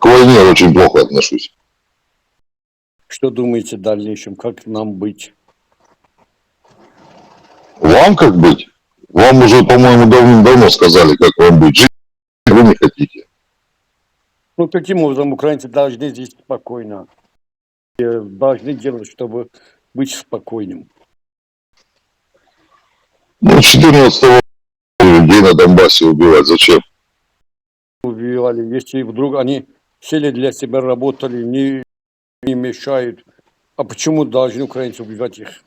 к войне очень плохо отношусь. Что думаете в дальнейшем, как нам быть? Вам как быть? Вам уже, по-моему, давным-давно сказали, как вам быть. Жить вы не хотите. Ну, каким образом украинцы должны здесь спокойно, э, должны делать, чтобы быть спокойным? Ну, 14 людей на Донбассе убивать. Зачем? Убивали, если вдруг они сели для себя, работали, не, не мешают. А почему должны украинцы убивать их?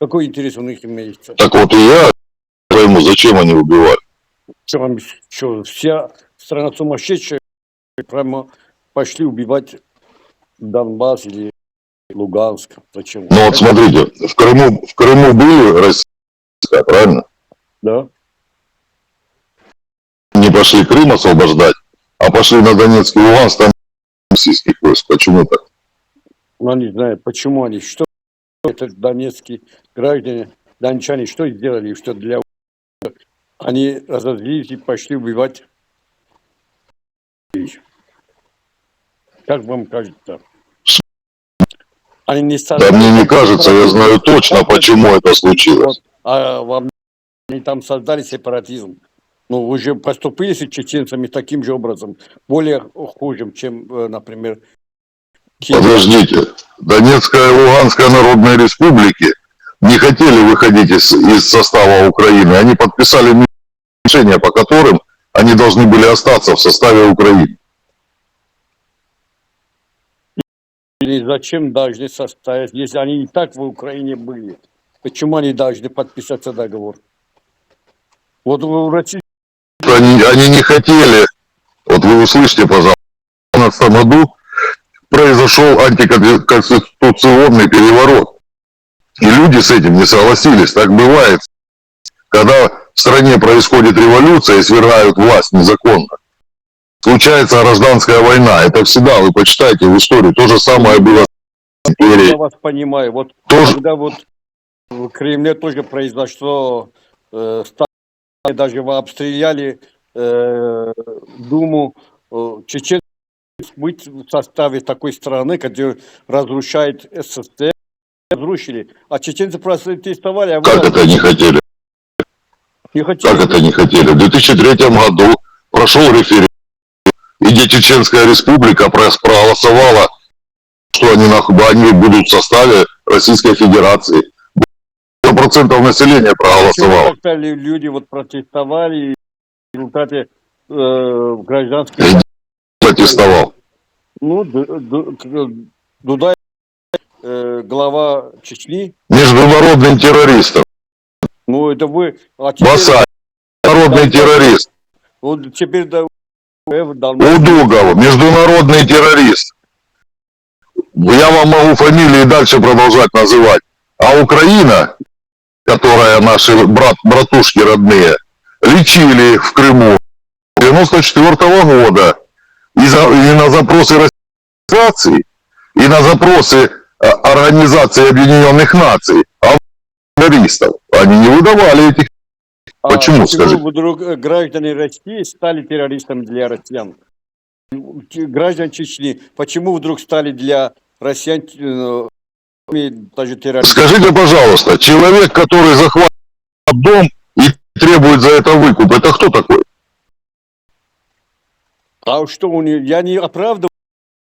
Какой интерес у них имеется? Так вот и я пойму, зачем они убивали. Что, что, вся страна сумасшедшая, прямо пошли убивать Донбасс или Луганск. Зачем? Ну вот смотрите, в Крыму, в Крыму были российские, правильно? Да. Не пошли Крым освобождать, а пошли на Донецкий Луганск, там российских войск. Почему так? Ну, не знаю, почему они, что это донецкие граждане, дончане, что сделали, что для они разозлились и пошли убивать. Как вам кажется? Они не Да мне не кажется, я знаю точно, почему это случилось. Вот, а вам они там создали сепаратизм. Ну, вы же поступили с чеченцами таким же образом, более хужим, чем, э, например. Подождите, Донецкая и Луганская народные республики не хотели выходить из, из состава Украины. Они подписали решения, по которым они должны были остаться в составе Украины. Или зачем должны состоять, если они и так в Украине были? Почему они должны подписаться договор? Вот в России Они, они не хотели, вот вы услышите, пожалуйста, в 2015 году произошел антиконституционный переворот. И люди с этим не согласились. Так бывает, когда в стране происходит революция и свергают власть незаконно. Случается гражданская война. Это всегда, вы почитайте в истории. То же самое было с я империей. вас понимаю. Вот Тоже когда вот в Кремле тоже произошло, э, даже обстреляли э, Думу, э, чеченцы быть в составе такой страны, которая разрушает СССР, разрушили, а чеченцы протестовали, а вы как это не хотели? не хотели. Как это не хотели? В 2003 году прошел референдум, и Чеченская республика проголосовала, что они, они будут в составе Российской Федерации. 100% населения проголосовало. люди вот протестовали, и в результате э, гражданской Я протестовал. Ну, Ду- Ду- Ду- Дудай, э, глава Чечни, Международным террористом. ну, это вы... А теперь, Басай. Народный террорист. вот теперь да, э, Удугов. Международный террорист. Я вам могу фамилии дальше продолжать называть. А Украина, которая наши брат, братушки родные, лечили в Крыму 94 года. И, за- и на запросы Российской и на запросы э, Организации Объединенных Наций, а террористов, они не выдавали этих. А почему, скажите? вдруг э, граждане России стали террористами для россиян? Граждан Чечни, почему вдруг стали для россиян э? Скажите, пожалуйста, человек, который захватывает дом и требует за это выкуп, это кто такой? А что у них? Я не оправдываю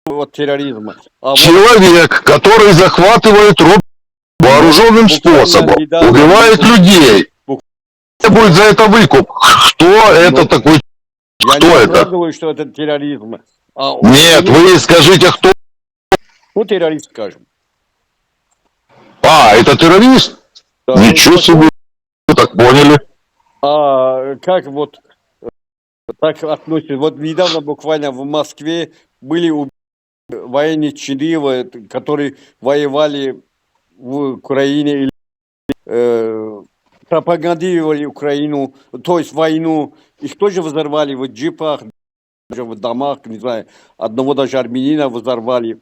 вот терроризма. А вот Человек, который захватывает рот вооруженным Буквально способом, недавно- убивает людей, требует за это выкуп. Кто это Ну, такой? я кто не это? что это терроризм. А Нет, вы скажите, кто? Ну, террорист, скажем. А, это террорист? Да, Ничего себе, вы так поняли. А как вот так относится? Вот недавно буквально в Москве были убиты военные вот, которые воевали в Украине, или, э, пропагандировали Украину, то есть войну. Их тоже взорвали в джипах, даже в домах, не знаю, одного даже армянина взорвали.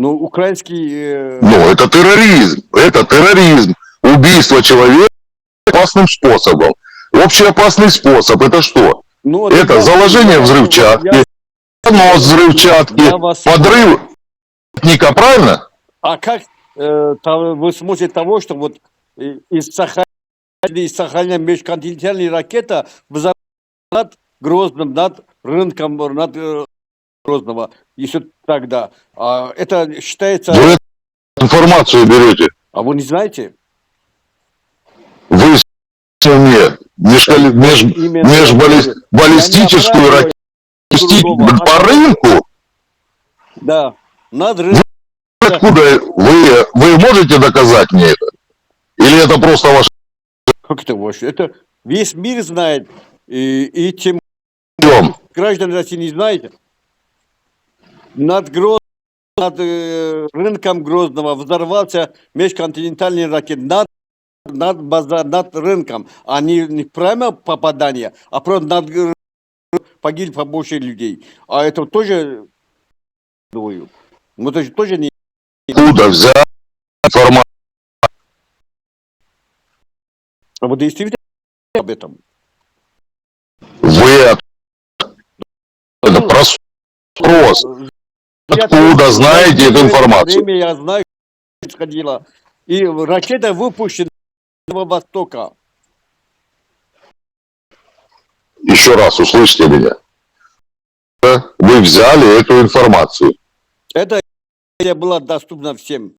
Ну, украинский... э, Ну, это терроризм, это терроризм. Убийство человека опасным способом. Общий опасный способ, это что? ну, Это да, заложение я- взрывчатки, я- нос взрывчатки, Я вас- подрыв ника, правильно? А как э, там вы смотрите того, что вот э, из Сахалина, из Сахалина межконтинентальная ракета взорвалась над Грозным, над рынком, над э, Грозного, еще тогда. А это считается... Вы информацию берете. А вы не знаете? Вы мне межколи- меж- межбаллистическую ракету по рынку? Да, над рынком. Откуда вы, вы можете доказать мне это? Или это просто ваш Как это вообще? Это весь мир знает. И, и тем граждане России не знаете. Над, Гроз... над э, рынком Грозного взорвался межконтинентальный ракет. Над, над, базар, над рынком. А не, не прямо попадание, а просто над погибли побольше людей. А это тоже думаю. Мы тоже, тоже не... Откуда взять информацию? А вы действительно об этом? Вы это простой Я Откуда тоже- знаете эту информацию? Время я знаю, что происходило. И ракета выпущена с востока. Еще раз, услышьте меня. Вы взяли эту информацию. Это была доступна всем.